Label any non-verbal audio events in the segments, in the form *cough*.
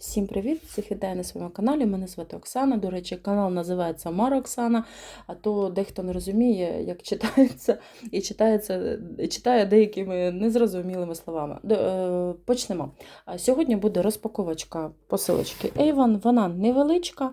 Всім привіт! Всіх вітаю на своєму каналі. Мене звати Оксана. До речі, канал називається Мара Оксана, а то дехто не розуміє, як читається, і читається, читає деякими незрозумілими словами. Е, Почнемо. Сьогодні буде розпаковочка посилочки Avon. Вона невеличка,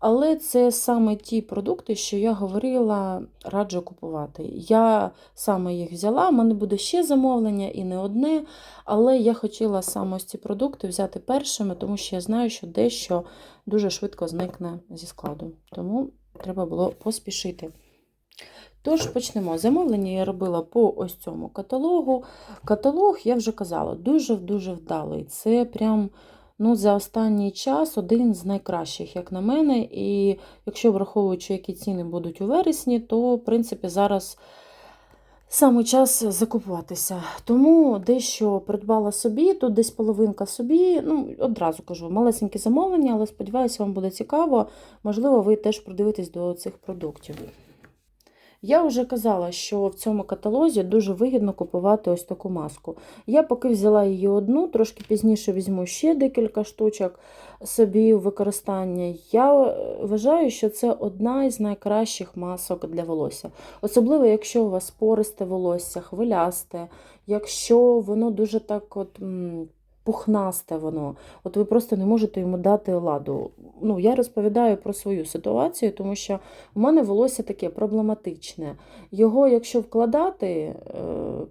але це саме ті продукти, що я говорила, раджу купувати. Я саме їх взяла, в мене буде ще замовлення і не одне. Але я хотіла саме ось ці продукти взяти першими, тому що я знаю, що дещо дуже швидко зникне зі складу. Тому треба було поспішити. Тож почнемо. Замовлення я робила по ось цьому каталогу. Каталог, я вже казала, дуже-дуже вдалий. Це прям ну, за останній час один з найкращих, як на мене. І якщо враховуючи, які ціни будуть у вересні, то в принципі зараз. Саме час закупуватися. Тому дещо придбала собі, тут десь половинка собі. Ну, одразу кажу, малесеньке замовлення, але сподіваюся, вам буде цікаво. Можливо, ви теж придивитесь до цих продуктів. Я вже казала, що в цьому каталозі дуже вигідно купувати ось таку маску. Я поки взяла її одну, трошки пізніше візьму ще декілька штучок собі в використання. Я вважаю, що це одна із найкращих масок для волосся. Особливо, якщо у вас пористе волосся, хвилясте, якщо воно дуже так от. Пухнасте воно, от ви просто не можете йому дати ладу. Ну, я розповідаю про свою ситуацію, тому що у мене волосся таке проблематичне. Його, якщо вкладати е,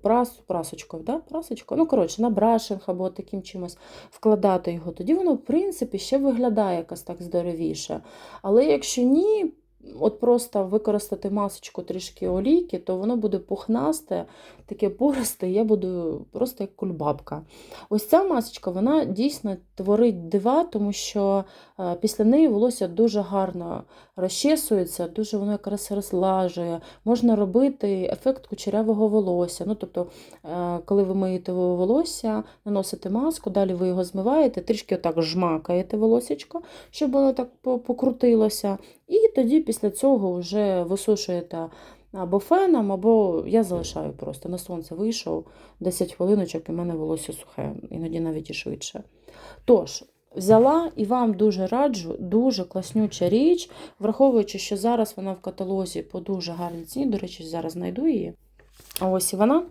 прас, прасочкою, да? прасочкою, ну, коротше, на брашинг або таким чимось вкладати його, тоді воно, в принципі, ще виглядає якось так здоровіше. Але якщо ні, от просто використати масочку трішки олійки, то воно буде пухнасте, таке пористе, я буду просто як кульбабка. Ось ця масочка, вона дійсно творить дива, тому що е, після неї волосся дуже гарно розчесується, дуже воно якраз розлажує. Можна робити ефект кучерявого волосся. Ну, тобто, е, коли ви миєте волосся, наносите маску, далі ви його змиваєте, трішки отак жмакаєте волосечко, щоб воно так покрутилося. І тоді після цього вже висушуєте або феном, або я залишаю просто на сонце вийшов 10 хвилиночок, і в мене волосся сухе, іноді навіть і швидше. Тож, взяла і вам дуже раджу, дуже класнюча річ, враховуючи, що зараз вона в каталозі по дуже гарній ціні, до речі, зараз знайду її. Ось і вона.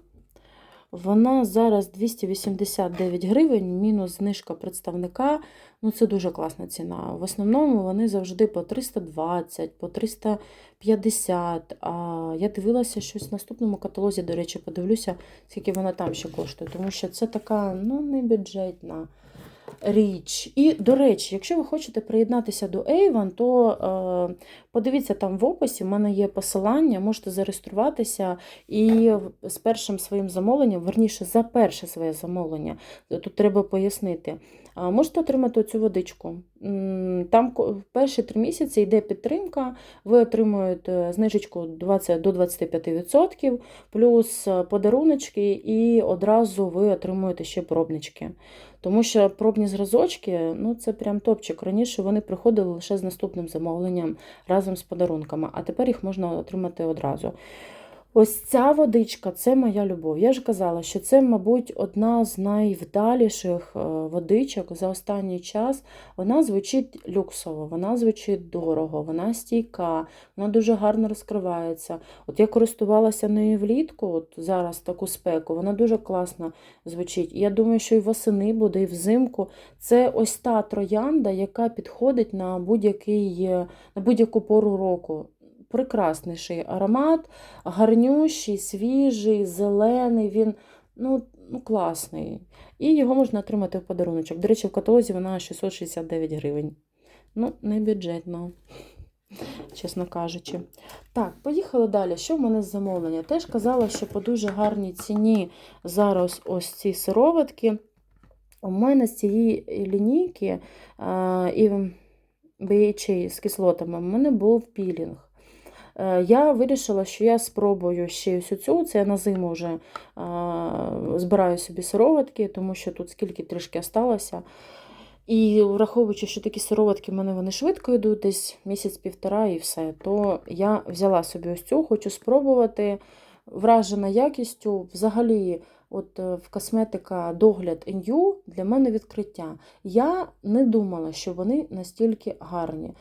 Вона зараз 289 гривень, мінус знижка представника. Ну, це дуже класна ціна. В основному вони завжди по 320, по 350. А я дивилася щось в наступному каталозі, до речі, подивлюся, скільки вона там ще коштує, тому що це така ну, не бюджетна річ. І, до речі, якщо ви хочете приєднатися до Avon, то е, подивіться там в описі, в мене є посилання, можете зареєструватися і з першим своїм замовленням, верніше, за перше своє замовлення, тут треба пояснити, можете отримати цю водичку. Там в перші три місяці йде підтримка, ви отримуєте знижечку 20 до 25%, плюс е, подаруночки, і одразу ви отримуєте ще пробнички. Тому що пробні зразочки, ну це прям топчик. Раніше вони приходили лише з наступним замовленням разом з подарунками, а тепер їх можна отримати одразу. Ось ця водичка це моя любов. Я ж казала, що це, мабуть, одна з найвдаліших е, водичок за останній час. Вона звучить люксово, вона звучить дорого, вона стійка, вона дуже гарно розкривається. От я користувалася нею влітку, от зараз таку спеку, вона дуже класно звучить. І я думаю, що і восени буде, і взимку. Це ось та троянда, яка підходить на е, на будь-яку пору року. Прекрасніший аромат, гарнющий, свіжий, зелений, він ну, ну, класний. І його можна отримати в подаруночок. До речі, в каталозі вона 669 гривень. Ну, не бюджетно, чесно кажучи. Так, поїхали далі. Що в мене з замовлення? Теж казала, що по дуже гарній ціні зараз ось ці сироватки. У мене з цієї лінійки а, і BHA з кислотами, у мене був пілінг. Е, Я вирішила, що я спробую ще ось цю, це я на зиму вже збираю собі сироватки, тому що тут скільки трішки осталося. І враховуючи, що такі сироватки в мене вони швидко йдуть, десь місяць-півтора і все, то я взяла собі ось цю, хочу спробувати. Вражена якістю. Взагалі от е, в косметика догляд NU для мене відкриття. Я не думала, що вони настільки гарні.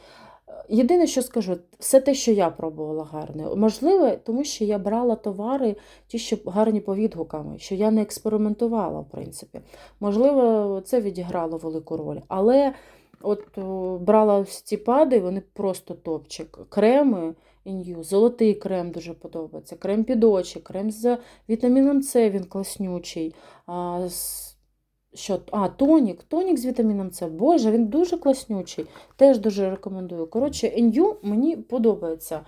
Єдине, що скажу, все те, що я пробувала гарне. Можливо, тому що я брала товари, ті, що гарні по відгуками, що я не експериментувала, в принципі. Можливо, це відіграло велику роль. Але от брала ці пади, вони просто топчик. Креми ін'ю, золотий крем дуже подобається, крем під очі, крем з вітаміном С, він класнючий. З- що, а, тонік, тонік з вітаміном С. Боже, він дуже класнючий. Теж дуже рекомендую. Коротше, ін'ю мені подобається.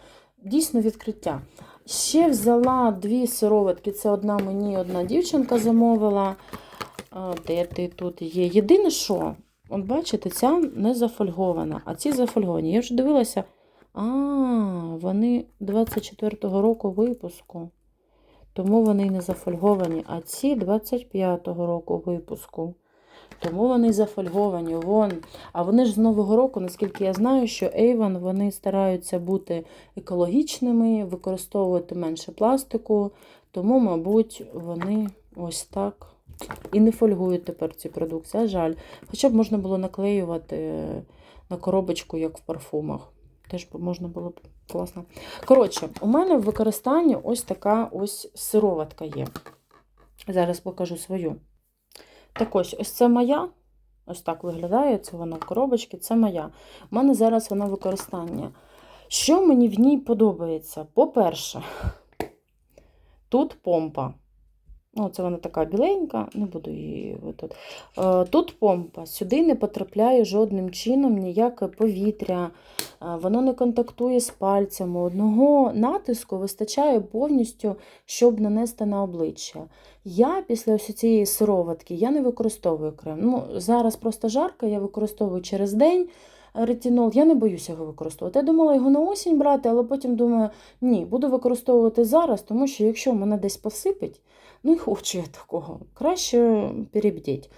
Дійсно відкриття. Ще взяла дві сироватки. Це одна мені, одна дівчинка замовила. Де ти тут є? Єдине, що, от бачите, ця не зафольгована, а ці зафольговані. Я вже дивилася. А, вони 24-го року випуску. Тому вони не зафольговані. А ці 25-го року випуску. Тому вони зафольговані. Вон. А вони ж з Нового року, наскільки я знаю, що Avon вони стараються бути екологічними, використовувати менше пластику. Тому, мабуть, вони ось так і не фольгують тепер ці продукції. А жаль. Хоча б можна було наклеювати на коробочку, як в парфумах. Теж можна було б класно. Коротше, у мене в використанні ось така ось сироватка є. Зараз покажу свою. Так ось, ось це моя. Ось так виглядає, це вона в коробочці, це моя. У мене зараз вона в використанні. Що мені в ній подобається? По-перше, тут помпа. Ну, це вона така біленька, не буду її тут. Е, Тут помпа. Сюди не потрапляє жодним чином ніяке повітря, е, воно не контактує з пальцями. Одного натиску вистачає повністю, щоб нанести на обличчя. Я після ось цієї сироватки я не використовую крем. Ну, зараз просто жарко, я використовую через день. Ретинол, я не боюся його використовувати. Я думала його на осінь брати, але потім думаю, ні, буду використовувати зараз, тому що якщо мене десь посипить, ну і хочу я такого, краще перебдіть.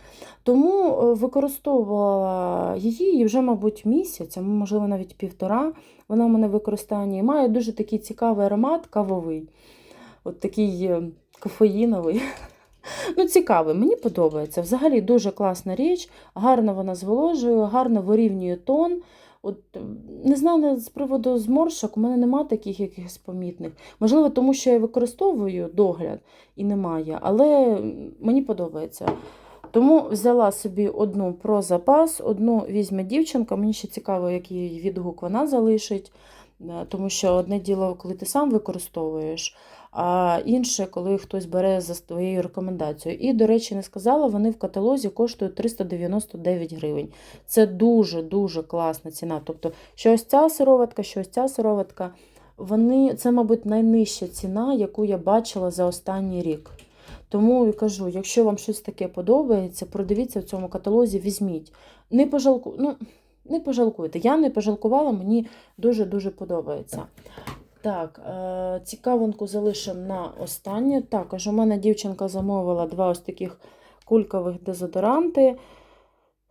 Тому е, використовувала її вже, мабуть, місяць, а можливо навіть півтора. Вона в мене в використанні має дуже такий цікавий аромат кавовий, от такий е, кофеїновий. Ну, цікавий, мені подобається. Взагалі дуже класна річ, гарно вона зволожує, гарно вирівнює тон. От, Не знаю, з приводу зморшок, у мене немає таких якихось помітних. Можливо, тому що я використовую догляд і немає, але мені подобається. Тому взяла собі одну про запас, одну візьме дівчинка. Мені ще цікаво, який відгук вона залишить. Е, Тому що одне діло, коли ти сам використовуєш, а інше, коли хтось бере за твоєю рекомендацією. І, до речі, не сказала, вони в каталозі коштують 399 гривень. Це дуже-дуже класна ціна. Тобто, що ось ця сироватка, що ось ця сироватка, вони, це, мабуть, найнижча ціна, яку я бачила за останній рік. Тому і кажу, якщо вам щось таке подобається, продивіться в цьому каталозі, візьміть. Не пожалку... ну, не пожалкуйте. Я не пожалкувала, мені дуже-дуже подобається. Так, е, цікавинку залишимо на останнє. Також у мене дівчинка замовила два ось таких кулькових дезодоранти.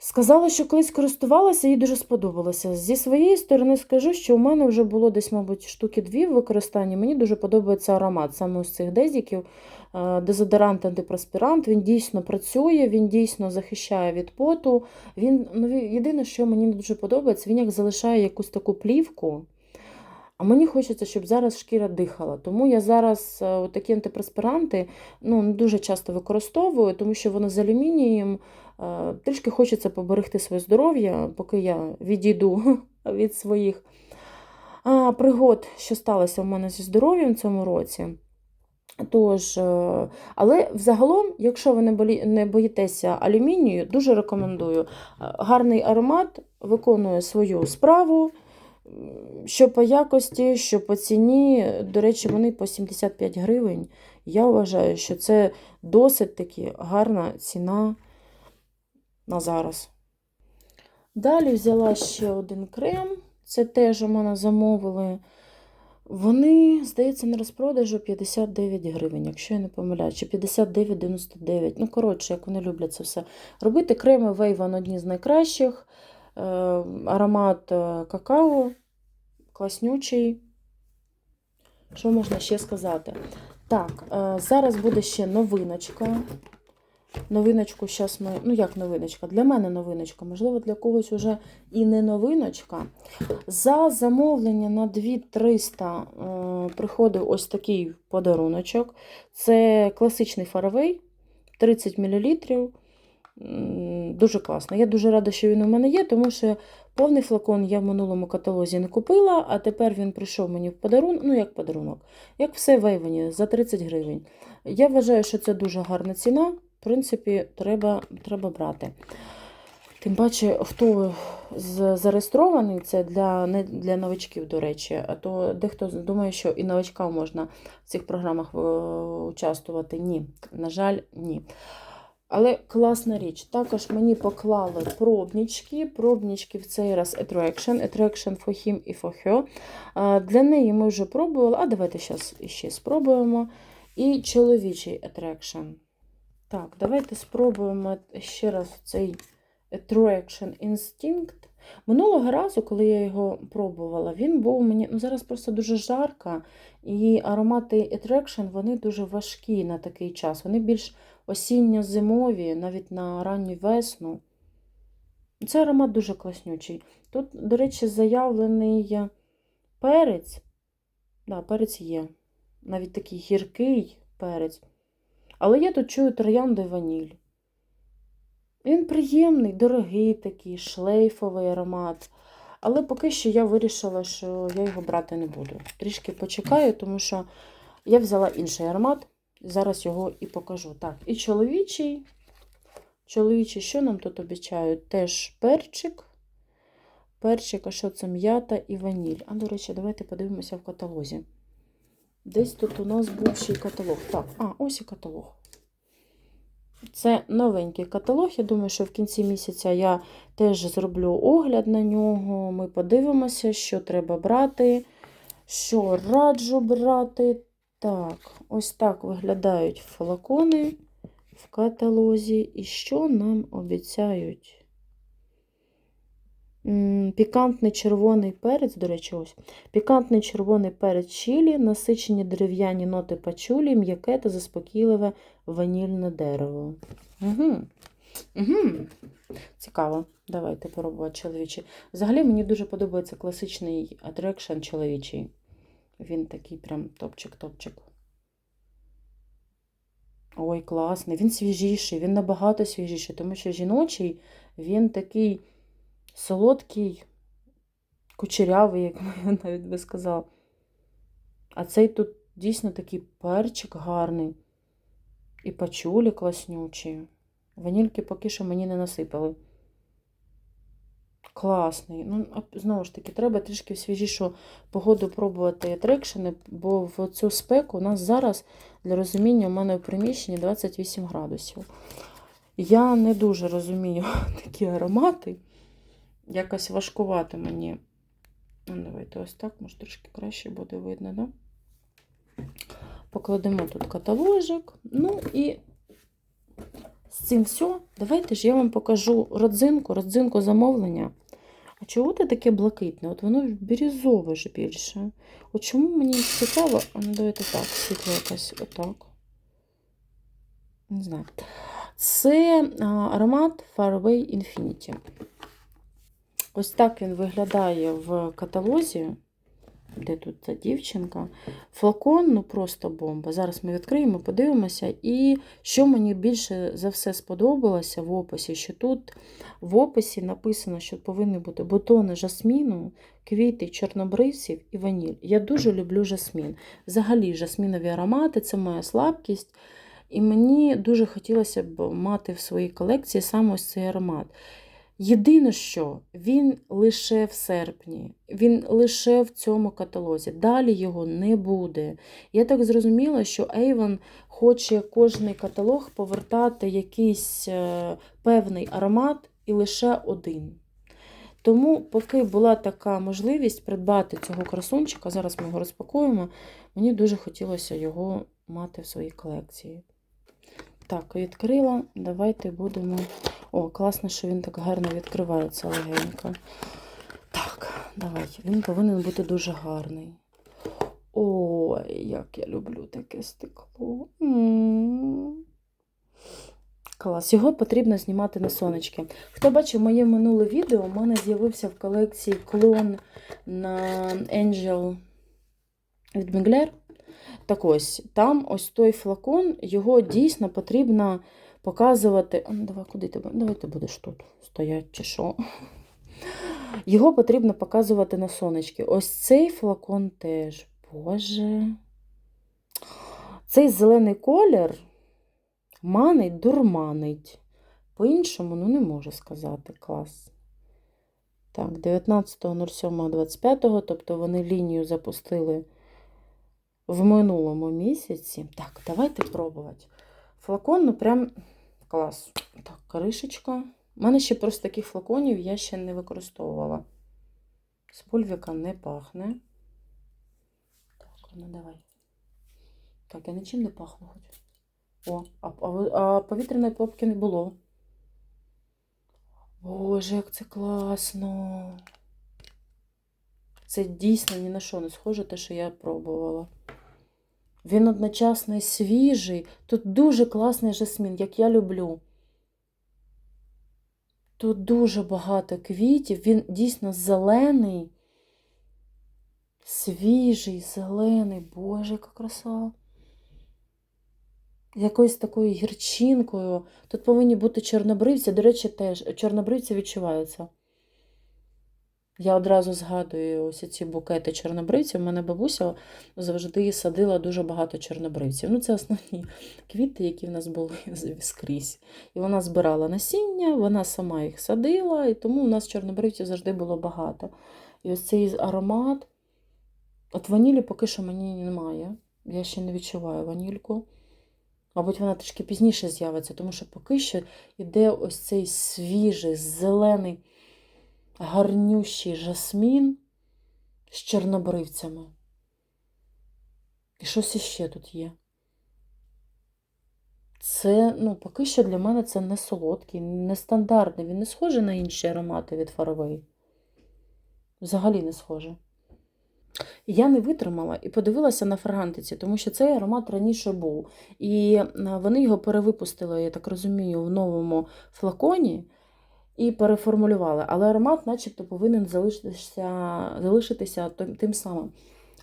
Сказала, що колись користувалася, їй дуже сподобалося. Зі своєї сторони скажу, що у мене вже було десь, мабуть, штуки дві в використанні. Мені дуже подобається аромат саме з цих дезіків. Е, Дезодорант антипроспірант, він дійсно працює, він дійсно захищає від поту. Він, ну, єдине, що мені не дуже подобається, він як залишає якусь таку плівку. А мені хочеться, щоб зараз шкіра дихала. Тому я зараз е, такі антипроспіранти ну, дуже часто використовую, тому що вони з алюмінієм. Е, Трішки хочеться поберегти своє здоров'я, поки я відійду *laughs* від своїх пригод, що сталося в мене зі здоров'ям в цьому році. Тож, е, але взагалом, якщо ви не боїтеся алюмінію, дуже рекомендую. Гарний аромат виконує свою справу. Що по якості, що по ціні, до речі, вони по 75 гривень. Я вважаю, що це досить таки гарна ціна на зараз. Далі взяла ще один крем. Це теж у мене замовили. Вони, здається, на розпродажу 59 гривень, якщо я не помиляю, чи 59,99. Ну, коротше, як вони люблять це все робити. Креми Вейван одні з найкращих. Е, аромат е, какао, класнючий. Що можна ще сказати? Так, е, зараз буде ще новиночка. Новиночку зараз ми. Ну, як новиночка? Для мене новиночка, можливо, для когось уже і не новиночка. За замовлення на 2300 е, приходив ось такий подаруночок. Це класичний фаровий, 30 мл. Дуже класно. Я дуже рада, що він у мене є, тому що повний флакон я в минулому каталозі не купила, а тепер він прийшов мені в подарунок, ну як подарунок, як все в Ейвені, за 30 гривень. Я вважаю, що це дуже гарна ціна. В принципі, треба, треба брати. Тим паче, хто зареєстрований, це для, не для новачків, до речі, а то дехто думає, що і новачкам можна в цих програмах е, участвувати. Ні, на жаль, ні. Але класна річ. Також мені поклали пробнички. Пробнички в цей раз Attraction. Attraction for him і for her. Для неї ми вже пробували, а давайте зараз ще спробуємо. І чоловічий Attraction. Так, давайте спробуємо ще раз цей Attraction Instinct. Минулого разу, коли я його пробувала, він був мені. Ну, зараз просто дуже жарко, і аромати Attraction вони дуже важкі на такий час. Вони більш осінньо-зимові, навіть на ранню весну. Це аромат дуже класнючий. Тут, до речі, заявлений перець. Да, перець є. Навіть такий гіркий перець. Але я тут чую троянду і ваніль. Він приємний, дорогий такий, шлейфовий аромат. Але поки що я вирішила, що я його брати не буду. Трішки почекаю, тому що я взяла інший аромат. Зараз його і покажу. Так, і чоловічий. Чоловічий, що нам тут обіцяють? Теж перчик. Перчик, а що це м'ята і ваніль. А, до речі, давайте подивимося в каталозі. Десь тут у нас був ще й каталог. Так, а, ось і каталог. Це новенький каталог. Я думаю, що в кінці місяця я теж зроблю огляд на нього. Ми подивимося, що треба брати, що раджу брати. Так, ось так виглядають флакони в каталозі. І що нам обіцяють? Пікантний червоний перець, до речі, ось. Пікантний червоний перець чилі, насичені дерев'яні ноти пачулі, м'яке та заспокійливе ванільне дерево. Угу. Угу. Цікаво. Давайте пробувати чоловічий. Взагалі мені дуже подобається класичний атрекшн чоловічий. Він такий прям топчик-топчик. Ой, класний. Він свіжіший, він набагато свіжіший, тому що жіночий він такий солодкий, кучерявий, як *laughs* я навіть би сказав. А цей тут дійсно такий перчик гарний. І пачулі класнючі. Ванільки поки що мені не насипали. Класний. Ну, знову ж таки, треба трішки в свіжішу погоду пробувати трекшени, бо в цю спеку у нас зараз, для розуміння, у мене в приміщенні 28 градусів. Я не дуже розумію *laughs* такі аромати. Якось важкувато мені. Ну, Давайте ось так, може трошки краще буде видно, да? Покладемо тут каталожик. Ну і з цим все. Давайте ж я вам покажу родзинку, родзинку замовлення. А чого ти таке блакитне? От воно бірюзове ж більше. От чому мені цікаво? А ну давайте так, світло якась отак. Не знаю. Це аромат Faraway Infinity. Ось так він виглядає в каталозі. Де тут ця дівчинка? Флакон, ну просто бомба. Зараз ми відкриємо, подивимося. І що мені більше за все сподобалося в описі, що тут в описі написано, що повинні бути бутони жасміну, квіти чорнобривців і ваніль. Я дуже люблю жасмін. Взагалі, жасмінові аромати це моя слабкість. І мені дуже хотілося б мати в своїй колекції саме ось цей аромат. Єдине, що він лише в серпні, він лише в цьому каталозі. Далі його не буде. Я так зрозуміла, що Avon хоче кожний каталог повертати якийсь е, певний аромат і лише один. Тому, поки була така можливість придбати цього красунчика, зараз ми його розпакуємо, мені дуже хотілося його мати в своїй колекції. Так, відкрила. Давайте будемо. О, класно, що він так гарно відкривається легенько. Так, давай. Він повинен бути дуже гарний. Ой, як я люблю таке стекло. Клас. Його потрібно знімати на сонечки. Хто бачив моє минуле відео, у мене з'явився в колекції клон на Angel від Mugler. Так ось, там ось той флакон, його дійсно потрібно показувати. А, ну, давай, куди ти? Давай ти будеш тут стояти чи що. *laughs* Його потрібно показувати на сонечки. Ось цей флакон теж. Боже. Цей зелений колір манить, дурманить. По-іншому, ну не можу сказати. Клас. Так, 19.07.25, тобто вони лінію запустили в минулому місяці. Так, давайте пробувати. Флакон, ну прям клас. Так, кришечка. У мене ще просто таких флаконів я ще не використовувала. З пульвіка не пахне. Так, ну давай. Так, я нічим не пахну хоч. О, а, а, а повітряної попки не було. Боже, як це класно. Це дійсно ні на що не схоже, те, що я пробувала. Він одночасно і свіжий. Тут дуже класний жасмін, як я люблю. Тут дуже багато квітів. Він дійсно зелений. Свіжий, зелений. Боже, яка краса. Якоюсь такою гірчинкою. Тут повинні бути чорнобривці. До речі, теж чорнобривці відчуваються. Я одразу згадую ось ці букети чорнобривців. У мене бабуся завжди садила дуже багато чорнобривців. Ну, це основні квіти, які в нас були скрізь. І вона збирала насіння, вона сама їх садила, і тому у нас чорнобривців завжди було багато. І ось цей аромат. От ванілі поки що мені немає. Я ще не відчуваю ванільку. Мабуть, вона трішки пізніше з'явиться, тому що поки що йде ось цей свіжий, зелений, гарнющий жасмін з чорнобривцями. І щось іще тут є. Це, ну, поки що для мене це не солодкий, не стандартний. Він не схожий на інші аромати від Faraway. Взагалі не схожий. Я не витримала і подивилася на фрагантиці, тому що цей аромат раніше був. І е, вони його перевипустили, я так розумію, в новому флаконі і переформулювали. Але аромат, начебто, повинен залишитися, залишитися тим, тим самим.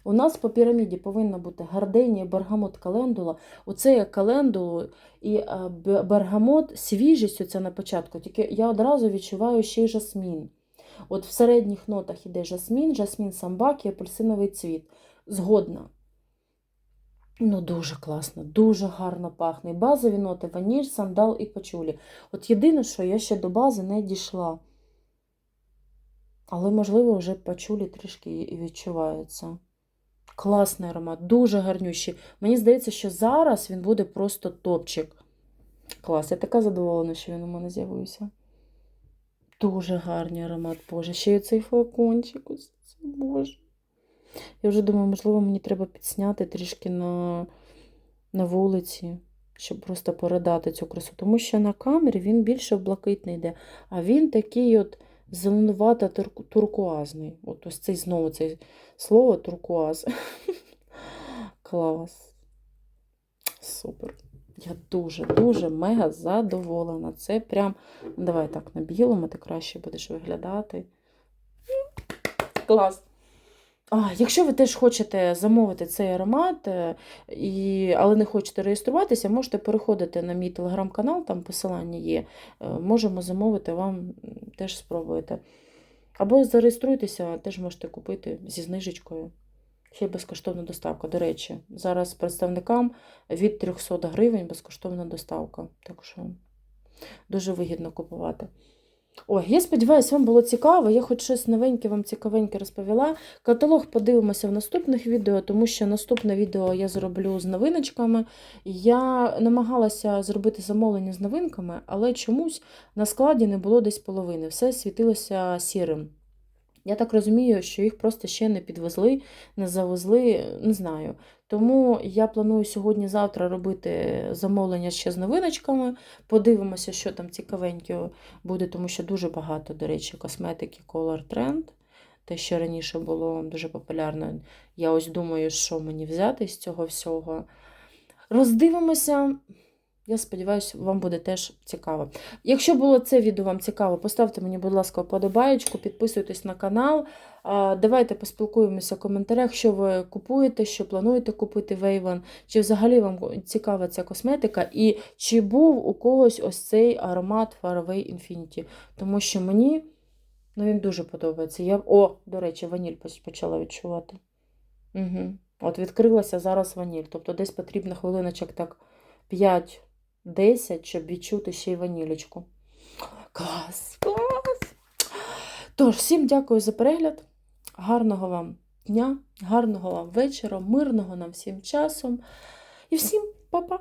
У нас по піраміді повинна бути гарденія, бергамот, календула. Оце є календулу і е, бергамот, свіжість оця на початку. Тільки я одразу відчуваю ще й жасмін. От в середніх нотах іде жасмін, жасмін самбак і апельсиновий цвіт. Згодна. Ну, дуже класно, дуже гарно пахне. Базові ноти, ваніль, сандал і пачулі. От єдине, що я ще до бази не дійшла. Але, можливо, вже пачулі трішки відчуваються. Класний аромат, дуже гарнющий. Мені здається, що зараз він буде просто топчик. Клас, я така задоволена, що він у мене з'явився. Дуже гарний аромат, Боже. Ще й цей флакончик. Боже. Я вже думаю, можливо, мені треба підсняти трішки на, на вулиці, щоб просто передати цю красу. Тому що на камері він більше блакитний йде, а він такий от зеленувато туркуазний. От ось цей знову це слово туркуаз. *laughs* Клас. Супер. Я дуже-дуже мега задоволена. Це прям, давай так, на білому ти краще будеш виглядати. Клас. А, якщо ви теж хочете замовити цей аромат, е, і, але не хочете реєструватися, можете переходити на мій телеграм-канал, там посилання є. Е, Можемо замовити, вам теж спробуєте. Або зареєструйтеся, теж можете купити зі знижечкою. Ще безкоштовна доставка. До речі, зараз представникам від 300 гривень безкоштовна доставка. Так що дуже вигідно купувати. Ой, я сподіваюся, вам було цікаво. Я хоч щось новеньке вам цікавеньке розповіла. Каталог подивимося в наступних відео, тому що наступне відео я зроблю з новиночками. Я намагалася зробити замовлення з новинками, але чомусь на складі не було десь половини. Все світилося сірим. Я так розумію, що їх просто ще не підвезли, не завезли, не знаю. Тому я планую сьогодні-завтра робити замовлення ще з новиночками. Подивимося, що там цікавеньке буде, тому що дуже багато, до речі, косметики Color Trend. те, що раніше було дуже популярно. Я ось думаю, що мені взяти з цього всього. Роздивимося. Я сподіваюся, вам буде теж цікаво. Якщо було це відео вам цікаво, поставте мені, будь ласка, вподобаєчку, підписуйтесь на канал. Давайте поспілкуємося в коментарях, що ви купуєте, що плануєте купити Вейвен, чи взагалі вам цікава ця косметика, і чи був у когось ось цей аромат Faraway Infinity. Тому що мені ну, він дуже подобається. Я... О, до речі, ваніль почала відчувати. Угу. От відкрилася зараз ваніль. Тобто десь потрібно хвилиночок так 5-10, щоб відчути ще й ванілечку. Клас! Клас! Тож, всім дякую за перегляд. Гарного вам дня, гарного вам вечора, мирного нам всім часом. І всім па-па!